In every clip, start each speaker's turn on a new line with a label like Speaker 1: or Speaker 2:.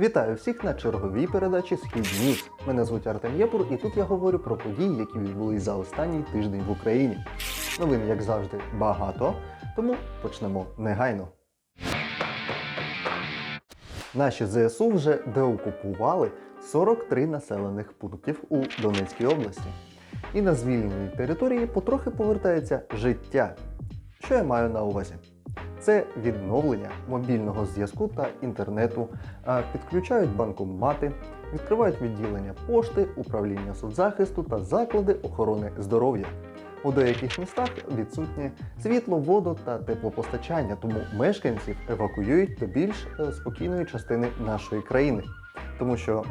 Speaker 1: Вітаю всіх на черговій передачі Схід Ньюз. Мене звуть Артем Єпур, і тут я говорю про події, які відбулись за останній тиждень в Україні. Новин, як завжди, багато, тому почнемо негайно. Наші ЗСУ вже деокупували 43 населених пунктів у Донецькій області. І на звільненій території потрохи повертається життя. Що я маю на увазі? Це відновлення мобільного зв'язку та інтернету, підключають банкомати, відкривають відділення пошти, управління соцзахисту та заклади охорони здоров'я. У деяких містах відсутнє світло, воду та теплопостачання, тому мешканців евакуюють до більш е, спокійної частини нашої країни. Тому що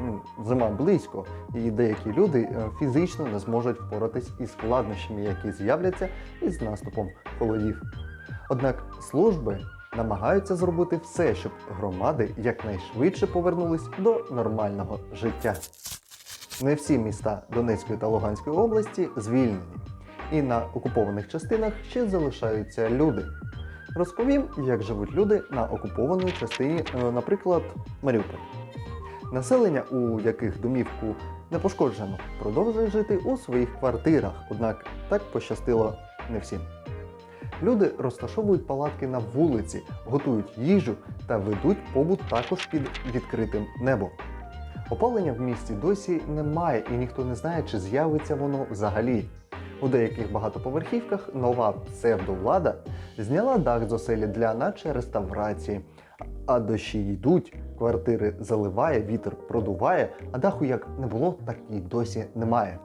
Speaker 1: зима близько, і деякі люди е, фізично не зможуть впоратись із складнощами, які з'являться із наступом холодів. Однак служби намагаються зробити все, щоб громади якнайшвидше повернулись до нормального життя. Не всі міста Донецької та Луганської області звільнені, і на окупованих частинах ще залишаються люди. Розповім, як живуть люди на окупованій частині, е, наприклад, Маріуполь. Населення, у яких домівку не пошкоджено, продовжує жити у своїх квартирах, однак так пощастило не всім. Люди розташовують палатки на вулиці, готують їжу та ведуть побут також під відкритим небом. Опалення в місті досі немає і ніхто не знає, чи з'явиться воно взагалі. У деяких багатоповерхівках нова псевдовлада зняла дах з оселі для наче реставрації, а дощі йдуть, квартири заливає, вітер продуває, а даху як не було, так і досі немає.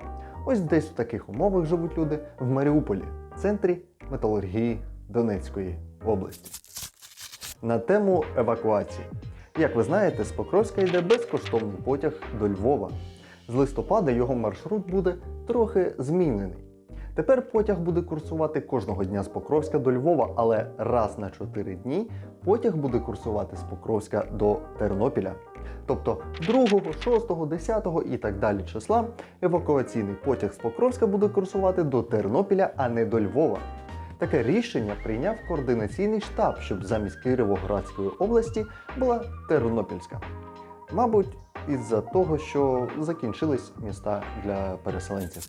Speaker 1: Ось десь в таких умовах живуть люди в Маріуполі, центрі металургії Донецької області. На тему евакуації. Як ви знаєте, з Покровська йде безкоштовний потяг до Львова. З листопада його маршрут буде трохи змінений. Тепер потяг буде курсувати кожного дня з Покровська до Львова, але раз на 4 дні потяг буде курсувати з Покровська до Тернопіля. Тобто 2, 6, 10 і так далі числа евакуаційний потяг з Покровська буде курсувати до Тернопіля, а не до Львова. Таке рішення прийняв координаційний штаб, щоб замість Кировоградської області була Тернопільська. Мабуть, із-за того, що закінчились міста для переселенців.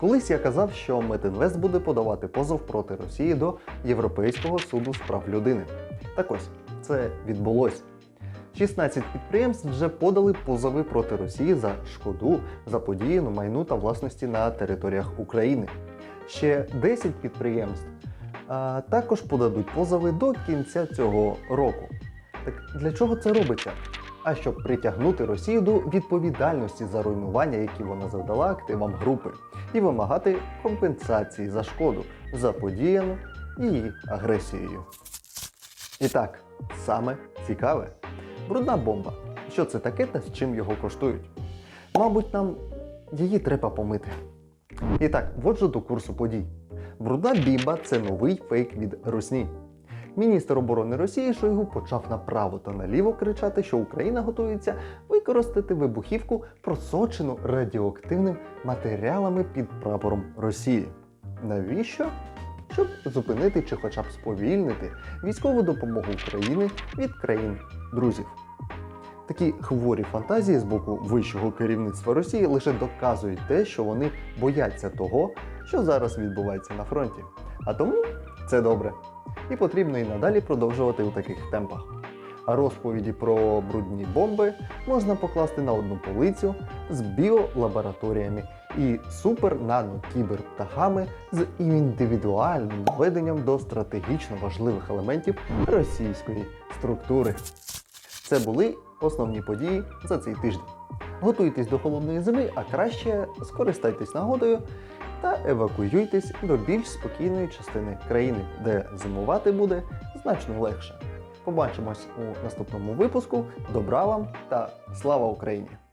Speaker 1: Колись я казав, що Метинвест буде подавати позов проти Росії до Європейського суду з прав людини. Так ось, це відбулось. 16 підприємств вже подали позови проти Росії за шкоду заподіяну майну та власності на територіях України. Ще 10 підприємств а, також подадуть позови до кінця цього року. Так для чого це робиться? А щоб притягнути Росію до відповідальності за руйнування, які вона завдала активам групи, і вимагати компенсації за шкоду, заподіяну її агресією. І так, саме цікаве. Брудна бомба. Що це таке та з чим його коштують? Мабуть, нам її треба помити. І так, вводжу до курсу подій. Брудна бімба це новий фейк від Русні. Міністр оборони Росії Шойгу почав направо та наліво кричати, що Україна готується використати вибухівку, просочену радіоактивним матеріалами під прапором Росії. Навіщо? Щоб зупинити чи хоча б сповільнити військову допомогу України від країн друзів. Такі хворі фантазії з боку вищого керівництва Росії лише доказують те, що вони бояться того, що зараз відбувається на фронті. А тому це добре. І потрібно і надалі продовжувати у таких темпах. А розповіді про брудні бомби можна покласти на одну полицю з біолабораторіями і супер-нано-кіберптахами з індивідуальним веденням до стратегічно важливих елементів російської структури. Це були основні події за цей тиждень. Готуйтесь до холодної зими, а краще скористайтесь нагодою та евакуюйтесь до більш спокійної частини країни, де зимувати буде значно легше. Побачимось у наступному випуску. Добра вам та слава Україні!